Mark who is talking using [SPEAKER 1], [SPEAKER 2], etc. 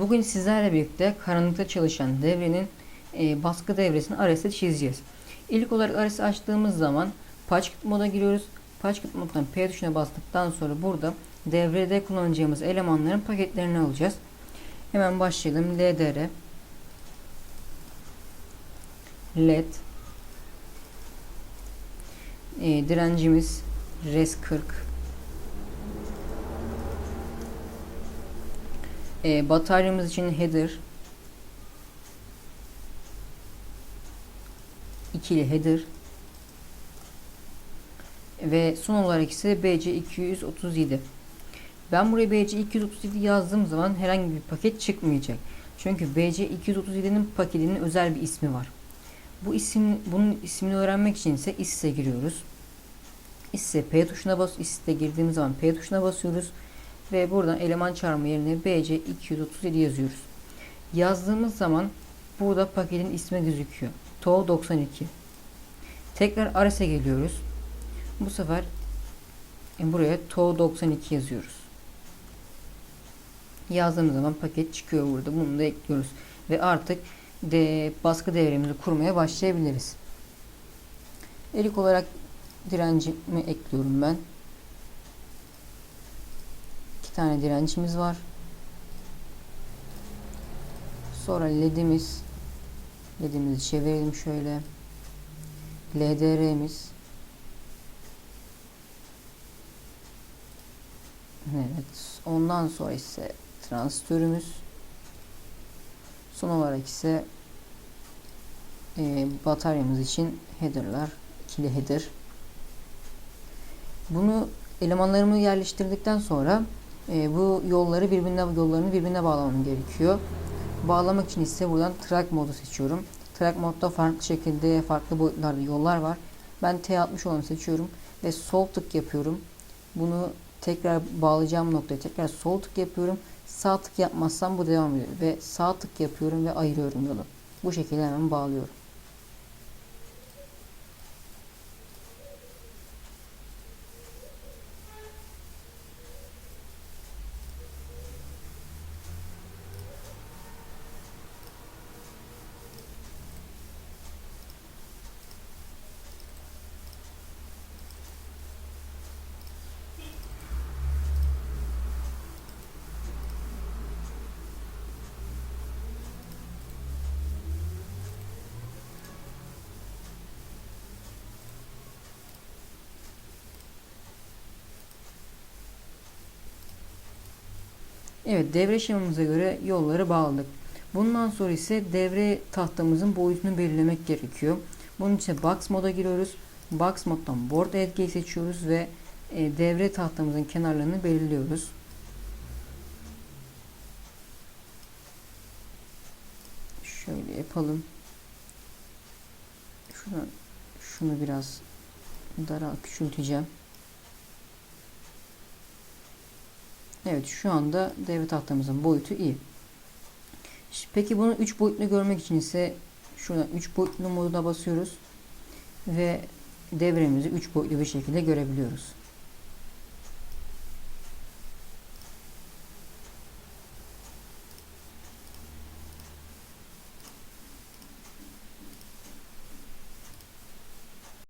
[SPEAKER 1] Bugün sizlerle birlikte karanlıkta çalışan devrenin e, baskı devresini RS'e çizeceğiz. İlk olarak RS'i açtığımız zaman Patchkit moda giriyoruz. Patchkit moddan P tuşuna bastıktan sonra burada devrede kullanacağımız elemanların paketlerini alacağız. Hemen başlayalım. LDR LED e, direncimiz res 40 e, bataryamız için header. İkili header. Ve son olarak ise BC237 ben buraya BC237 yazdığım zaman herhangi bir paket çıkmayacak. Çünkü BC237'nin paketinin özel bir ismi var. Bu isim bunun ismini öğrenmek için ise ISS'e giriyoruz. İse P tuşuna bas iste girdiğimiz zaman P tuşuna basıyoruz ve buradan eleman çağırma yerine BC237 yazıyoruz. Yazdığımız zaman burada paketin ismi gözüküyor. TOW 92. Tekrar RS'e geliyoruz. Bu sefer e, buraya TOW 92 yazıyoruz. Yazdığımız zaman paket çıkıyor burada. Bunu da ekliyoruz. Ve artık de baskı devremizi kurmaya başlayabiliriz. İlk olarak direncimi ekliyorum ben. Tane direncimiz var. Sonra ledimiz ledimizi çevirelim şöyle. LDR'miz Evet. Ondan sonra ise transistörümüz son olarak ise e, bataryamız için header'lar ikili header bunu elemanlarımı yerleştirdikten sonra e, bu yolları birbirine yollarını birbirine bağlamam gerekiyor. Bağlamak için ise buradan track modu seçiyorum. Track modda farklı şekilde farklı boyutlarda yollar var. Ben T60 olanı seçiyorum ve sol tık yapıyorum. Bunu tekrar bağlayacağım noktaya tekrar sol tık yapıyorum. Sağ tık yapmazsam bu devam ediyor ve sağ tık yapıyorum ve ayırıyorum yolu. Bu şekilde hemen bağlıyorum. Evet devre şemamıza göre yolları bağladık. Bundan sonra ise devre tahtamızın boyutunu belirlemek gerekiyor. Bunun için box moda giriyoruz. Box moddan board edge'yi seçiyoruz ve e, devre tahtamızın kenarlarını belirliyoruz. Şöyle yapalım. Şunu, şunu biraz dara küçülteceğim. Evet şu anda devre tahtamızın boyutu iyi. Peki bunu 3 boyutlu görmek için ise şuradan 3 boyutlu moduna basıyoruz ve devremizi 3 boyutlu bir şekilde görebiliyoruz.